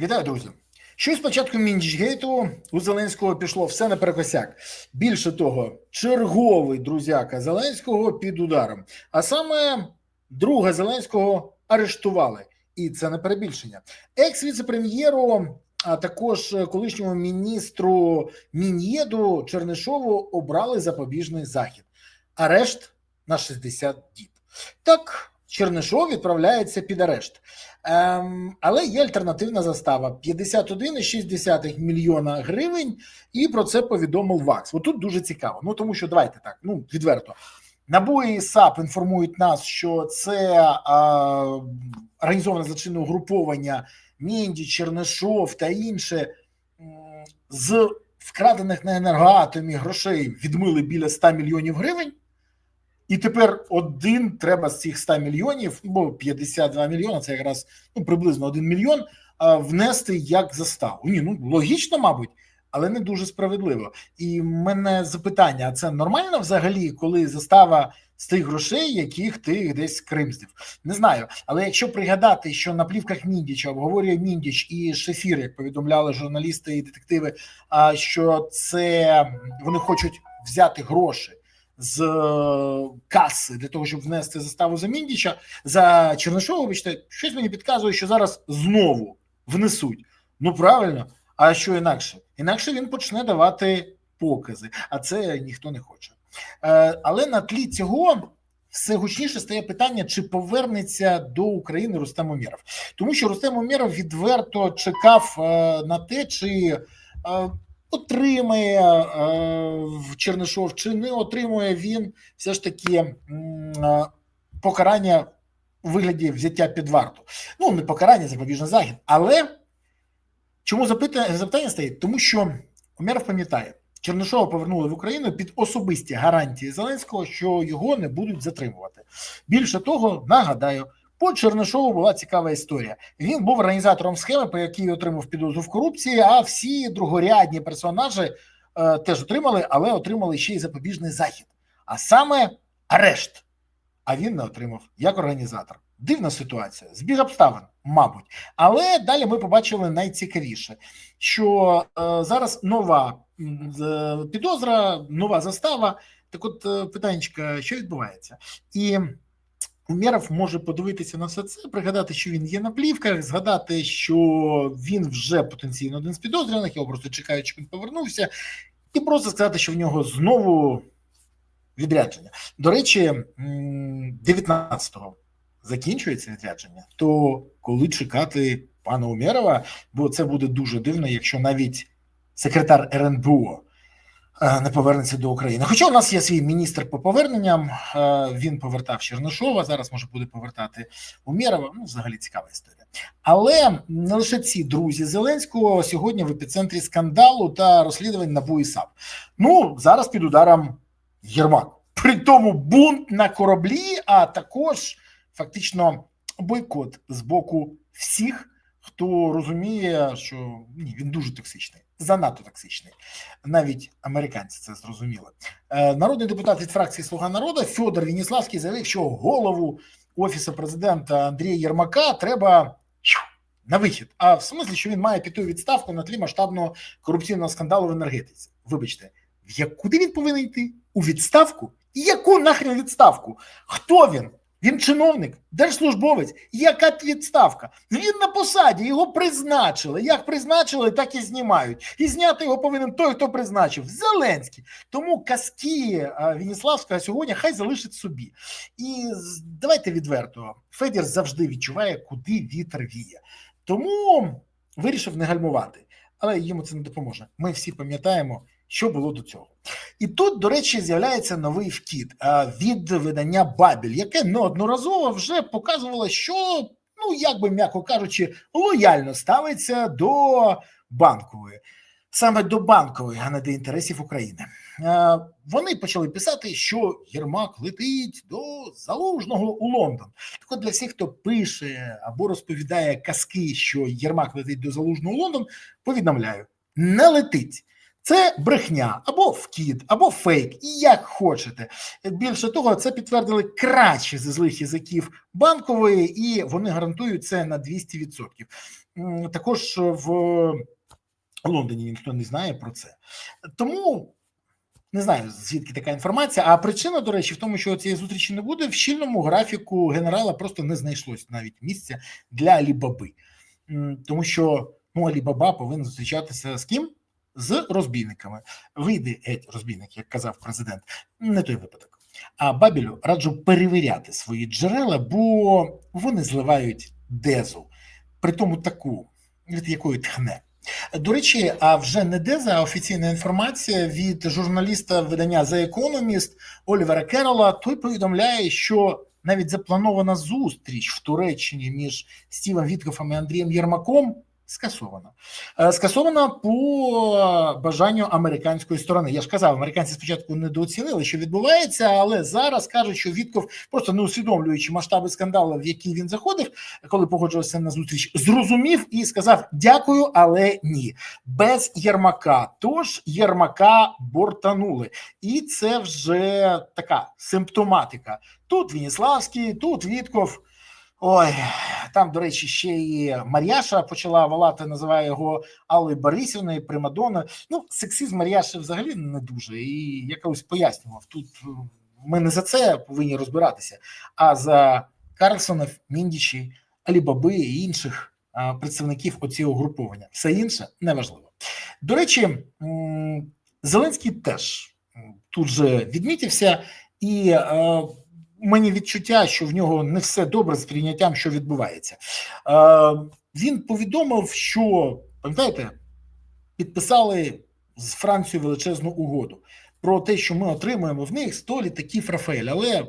Вітаю, друзі. Щось з початку Мінчгейту у Зеленського пішло все наперекосяк. Більше того, черговий друзяка Зеленського під ударом. А саме друга Зеленського арештували, і це не перебільшення. Екс-віце-прем'єру, а також колишньому міністру Мін'єду Чернишову обрали запобіжний захід. Арешт на 60 діб. Так, Чернишов відправляється під арешт. Ем, але є альтернативна застава 51,6 мільйона гривень, і про це повідомив ВАКС. Отут дуже цікаво. Ну тому що давайте так, ну відверто. НАБУ і САП інформують нас, що це а, організоване злочинне угруповання Мінді, Чернишов та інше з вкрадених на енергоатомі грошей відмили біля 100 мільйонів гривень. І тепер один треба з цих 100 мільйонів, бо 52 мільйони це якраз ну, приблизно 1 мільйон, а, внести як заставу. Ні, ну логічно, мабуть, але не дуже справедливо. І в мене запитання: а це нормально взагалі, коли застава з тих грошей, яких ти десь кримздив? Не знаю. Але якщо пригадати, що на плівках Міндіча обговорює Міндіч і Шефір, як повідомляли журналісти і детективи, що це вони хочуть взяти гроші з е, каси для того, щоб внести заставу за Міндіча за Чернишова, вибачте, щось мені підказує, що зараз знову внесуть. Ну правильно, а що інакше? Інакше він почне давати покази, а це ніхто не хоче. Е, Але на тлі цього. Все гучніше стає питання, чи повернеться до України Рустем Умєров. Тому що Рустем Умєров відверто чекав е, на те, чи отримає е, Чернишов, чи не отримує він все ж таки е, покарання у вигляді взяття під варту. Ну, не покарання, запобіжний захід. Але чому запитання, запитання стоїть? Тому що Умєров пам'ятає, Чернишова повернули в Україну під особисті гарантії Зеленського, що його не будуть затримувати. Більше того, нагадаю, по Чернишову була цікава історія. Він був організатором схеми, по якій отримав підозру в корупції. А всі другорядні персонажі е, теж отримали, але отримали ще й запобіжний захід, а саме арешт. А він не отримав як організатор. Дивна ситуація, збіг обставин, мабуть. Але далі ми побачили найцікавіше, що е, зараз нова з- підозра, нова застава. Так, от е, питаннячка, що відбувається, і Умєров може подивитися на все це, пригадати, що він є на плівках, згадати, що він вже потенційно один з підозрюваних, його просто чекають, щоб він повернувся, і просто сказати, що в нього знову відрядження. До речі, м, 19-го закінчується відрядження, то коли чекати пана Умєрова, бо це буде дуже дивно, якщо навіть секретар РНБО не повернеться до України. Хоча у нас є свій міністр по поверненням, е, він повертав Чернишова, зараз може буде повертати Умєрова. Ну, взагалі цікава історія. Але не лише ці друзі Зеленського сьогодні в епіцентрі скандалу та розслідувань НАБУ і САП. Ну зараз під ударом Єрмак. При тому бунт на кораблі, а також фактично бойкот з боку всіх, хто розуміє, що ні, він дуже токсичний, занадто токсичний. Навіть американці це зрозуміли. Е, Народний депутат від фракції Слуга народу Федор Вініславський заявив, що голову офісу президента Андрія Єрмака треба на вихід. А в смислі, що він має піти у відставку на тлі масштабного корупційного скандалу в енергетиці. Вибачте, в куди він повинен йти? У відставку? І яку нахрен відставку? Хто він? Він чиновник, держслужбовець. Яка відставка? Він на посаді, його призначили. Як призначили, так і знімають. І зняти його повинен той, хто призначив Зеленський. Тому казки а, Вініславського сьогодні хай залишить собі. І давайте відверто, Федір завжди відчуває, куди вітер віє. Тому вирішив не гальмувати, але йому це не допоможе. Ми всі пам'ятаємо, що було до цього. І тут, до речі, з'являється новий вкіт від видання Бабіль, яке неодноразово вже показувало, що, ну як би м'яко кажучи, лояльно ставиться до банкової, саме до банкової, а не до інтересів України. Е, Вони почали писати, що Єрмак летить до залужного у Лондон. Так от для всіх, хто пише або розповідає казки, що Єрмак летить до залужного у Лондон, повідомляю, не летить. Це брехня або вкид, або фейк, і як хочете. Більше того, це підтвердили кращі зі злих язиків банкової, і вони гарантують це на 200%. Також в Лондоні ніхто не знає про це. Тому не знаю звідки така інформація. А причина, до речі, в тому, що цієї зустрічі не буде. В щільному графіку генерала просто не знайшлось навіть місця для Алібаби, тому що ну Алібаба повинен зустрічатися з ким? З розбійниками. Вийди геть розбійник, як казав президент. Не той випадок. А Бабілю раджу перевіряти свої джерела, бо вони зливають дезу, при тому таку, від якої тхне. До речі, а вже не деза, а офіційна інформація від журналіста видання The Economist Олівера Керола. Той повідомляє, що навіть запланована зустріч в Туреччині між Стівом Віткофом і Андрієм Єрмаком скасована. Е, Скасована по бажанню американської сторони. Я ж казав, американці спочатку недооцінили, що відбувається, але зараз кажуть, що Вітков, просто не усвідомлюючи масштаби скандалу, в які він заходив, коли погоджувався на зустріч, зрозумів і сказав: дякую, але ні, без Єрмака. Тож Єрмака бортанули, і це вже така симптоматика. Тут Вініславський, тут Вітков. Ой, там, до речі, ще і Мар'яша почала волати, називає його Аллою Борисівною, Примадонною. Ну, сексизм Мар'яши взагалі не дуже. І я колись пояснював. Тут е, ми не за це повинні розбиратися, а за Карлсонів, Міндічі, Алібаби і інших а, представників оцього груповання. Все інше неважливо. До речі, Зеленський теж тут же відмітився і. Мені відчуття, що в нього не все добре з прийняттям, що відбувається. Е, він повідомив, що пам'ятаєте, підписали з Францією величезну угоду про те, що ми отримуємо в них 100 літаків Рафаель, але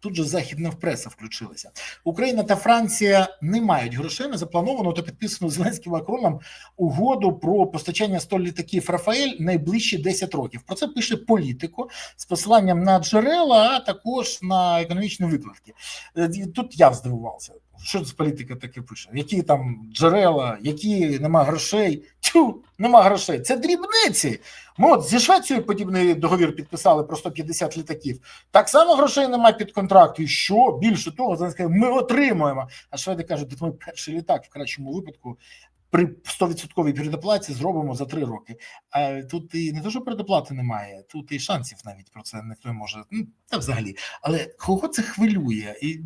тут же західна преса включилася. Україна та Франція не мають грошей на заплановану та підписану Зеленським Макроном угоду про постачання 100 літаків Рафаель найближчі 10 років. Про це пише політико з посиланням на джерела, а також на економічні викладки. Е, Тут я здивувався. Що це політика таке пише? Які там джерела, які нема грошей? Тю, нема грошей. Це дрібниці. Ми от зі Швецією подібний договір підписали про 150 літаків. Так само грошей немає під контракт. І що більше того, Зеленський ми отримуємо. А шведи кажуть, ми перший літак в кращому випадку при 100% передоплаті зробимо за три роки. А тут і не те, що передоплати немає, тут і шансів навіть про це ніхто не може. Ну та взагалі. Але кого це хвилює? І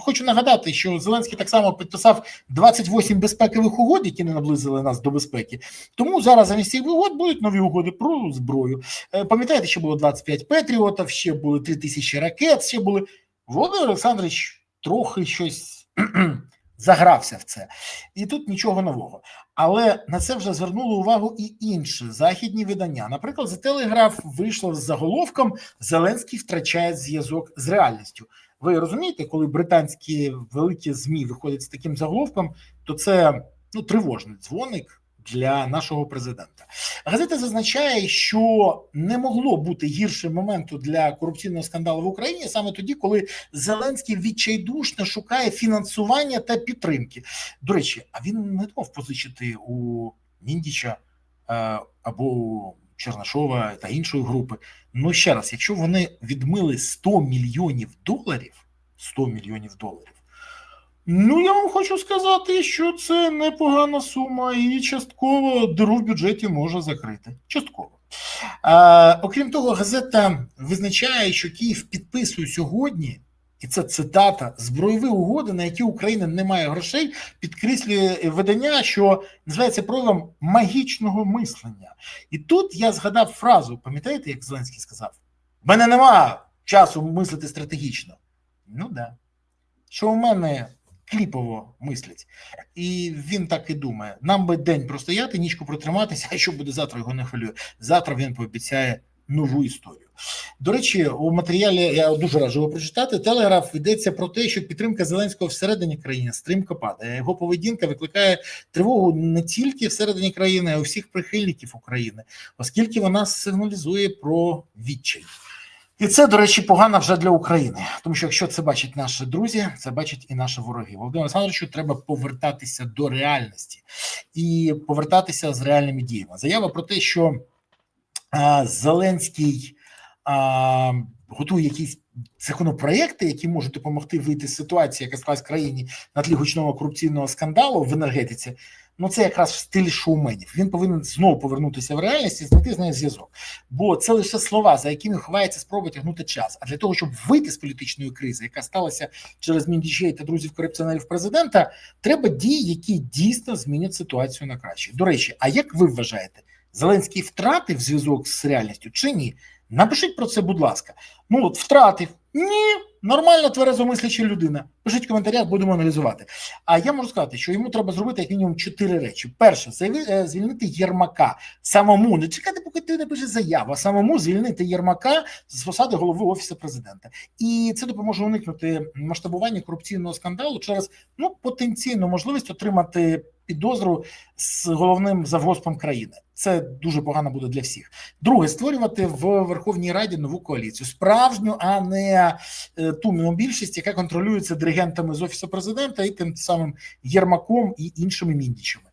хочу нагадати, що Зеленський так само підписав 28 безпекових угод, які не наблизили нас до безпеки. Тому зараз замість цих угод будуть нові угоди про зброю. Е, Пам'ятаєте, що було 25 Петріотів, ще були 3 тисячі ракет, ще були Володимир Олександрович трохи щось загрався в це, і тут нічого нового. Але на це вже звернули увагу і інші західні видання. Наприклад, за телеграф вийшло з заголовком Зеленський втрачає зв'язок з реальністю. Ви розумієте, коли британські великі змі виходять з таким заголовком, то це ну тривожний дзвоник для нашого президента. Газета зазначає, що не могло бути гірше моменту для корупційного скандалу в Україні саме тоді, коли Зеленський відчайдушно шукає фінансування та підтримки. До речі, а він не думав позичити у Міндіча е, або у Чернашова та іншої групи. Ну ще раз, якщо вони відмили 100 мільйонів доларів, 100 мільйонів доларів. Ну, я вам хочу сказати, що це непогана сума, і частково диру в бюджеті може закрити. Частково. А, окрім того, газета визначає, що Київ підписує сьогодні, і це цитата, збройові угоди, на які Україна не має грошей, підкреслює видання, що називається проявом магічного мислення. І тут я згадав фразу: пам'ятаєте, як Зеленський сказав: в мене нема часу мислити стратегічно. Ну. Да. Що у мене кліпово мислять. І він так і думає: нам би день простояти, нічку протриматися, а що буде завтра, його не хвилює. Завтра він пообіцяє нову історію. До речі, у матеріалі я дуже раджу його прочитати. Телеграф йдеться про те, що підтримка Зеленського всередині країни стрімко падає. Його поведінка викликає тривогу не тільки всередині країни, а й у всіх прихильників України, оскільки вона сигналізує про відчай. І це, до речі, погано вже для України, тому що якщо це бачать наші друзі, це бачать і наші вороги. Володимиру Олександровичу треба повертатися до реальності і повертатися з реальними діями. Заява про те, що Зеленський а, готує якісь законопроекти, які можуть допомогти вийти з ситуації, яка склалась в країні на тлі гучного корупційного скандалу в енергетиці. Ну, це якраз в стилі шоуменів. Він повинен знову повернутися в реальність і знайти з нею зв'язок. Бо це лише слова, за якими ховається спроба тягнути час. А для того, щоб вийти з політичної кризи, яка сталася через міндічей та друзів корупціонерів президента, треба дії, які дійсно змінять ситуацію на краще. До речі, а як ви вважаєте, Зеленський втратив зв'язок з реальністю чи ні? Напишіть про це, будь ласка. Ну от втратив. Ні, нормальна тверезомисляча людина. Пишіть в коментарях, будемо аналізувати. А я можу сказати, що йому треба зробити як мінімум чотири речі: перше, е, звільнити Єрмака самому, не чекати, поки ти не пишеш заяву, а самому звільнити Єрмака з посади голови офісу президента, і це допоможе уникнути масштабування корупційного скандалу через ну потенційну можливість отримати підозру з головним завгоспом країни. Це дуже погано буде для всіх. Друге, створювати в Верховній Раді нову коаліцію, справжню, а не е, ту більшість, яка контролюється диригентами з офісу президента і тим самим Єрмаком і іншими міндічами.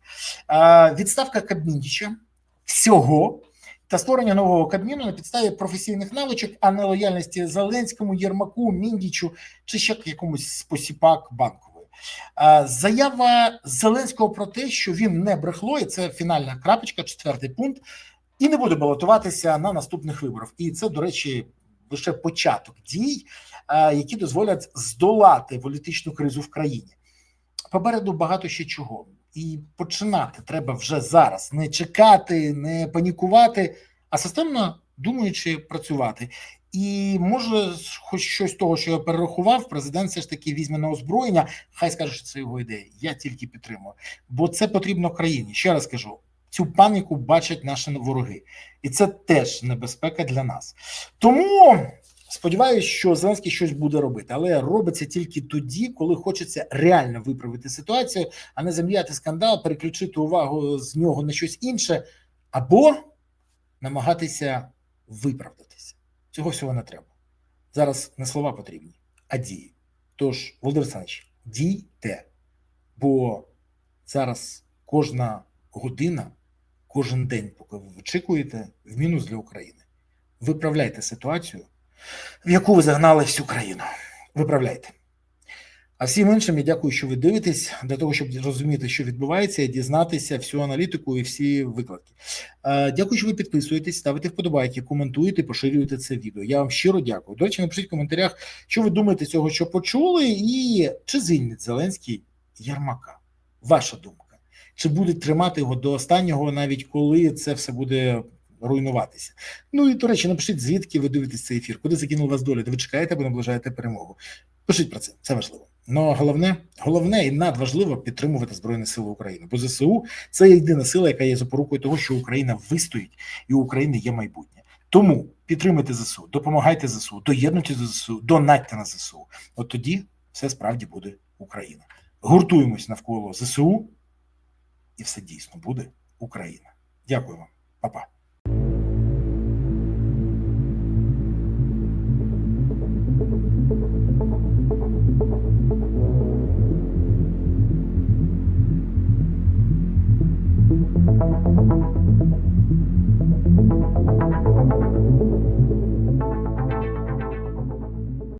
Відставка Кабміндіча всього. Та створення нового кабміну на підставі професійних навичок, а не лояльності Зеленському, Єрмаку, Міндічу чи ще якомусь спосіпак банку. Заява Зеленського про те, що він не брехло, і це фінальна крапочка, четвертий пункт, і не буде балотуватися на наступних виборах. І це, до речі, лише початок дій, які дозволять здолати політичну кризу в країні. Попереду багато ще чого, і починати треба вже зараз. Не чекати, не панікувати, а системно думаючи працювати. І може, хоч щось того, що я перерахував, президент все ж таки візьме на озброєння. Хай скаже, що це його ідея. Я тільки підтримую, бо це потрібно країні. Ще раз кажу: цю паніку бачать наші вороги, і це теж небезпека для нас. Тому сподіваюся, що Зеленський щось буде робити, але робиться тільки тоді, коли хочеться реально виправити ситуацію, а не зам'яти скандал, переключити увагу з нього на щось інше, або намагатися виправдатися. Цього всього не треба. Зараз не слова потрібні, а дії. Тож, Володимир Олександрович, дійте. Бо зараз кожна година, кожен день, поки ви вичікуєте, в мінус для України. Виправляйте ситуацію, в яку ви загнали всю країну. Виправляйте. А всім іншим я дякую, що ви дивитесь для того, щоб зрозуміти, що відбувається, дізнатися всю аналітику і всі викладки. Е, дякую, що ви підписуєтесь, ставите вподобайки, коментуєте, поширюєте це відео. Я вам щиро дякую. До речі, напишіть в коментарях, що ви думаєте цього, що почули, і чи звільнить Зеленський Ярмака. Ваша думка? Чи буде тримати його до останнього, навіть коли це все буде руйнуватися? Ну і до речі, напишіть, звідки ви дивитесь цей ефір, куди закинув вас доля, де ви чекаєте або наближаєте перемогу. Пишіть про це, це важливо. Ну головне, головне і надважливо підтримувати Збройні Сили України. Бо ЗСУ це єдина сила, яка є запорукою того, що Україна вистоїть і у України є майбутнє. Тому підтримуйте ЗСУ, допомагайте ЗСУ, доєднуйтесь до ЗСУ, донатьте на ЗСУ. От тоді все справді буде Україна. Гуртуємось навколо ЗСУ, і все дійсно буде Україна. Дякую вам, Па-па.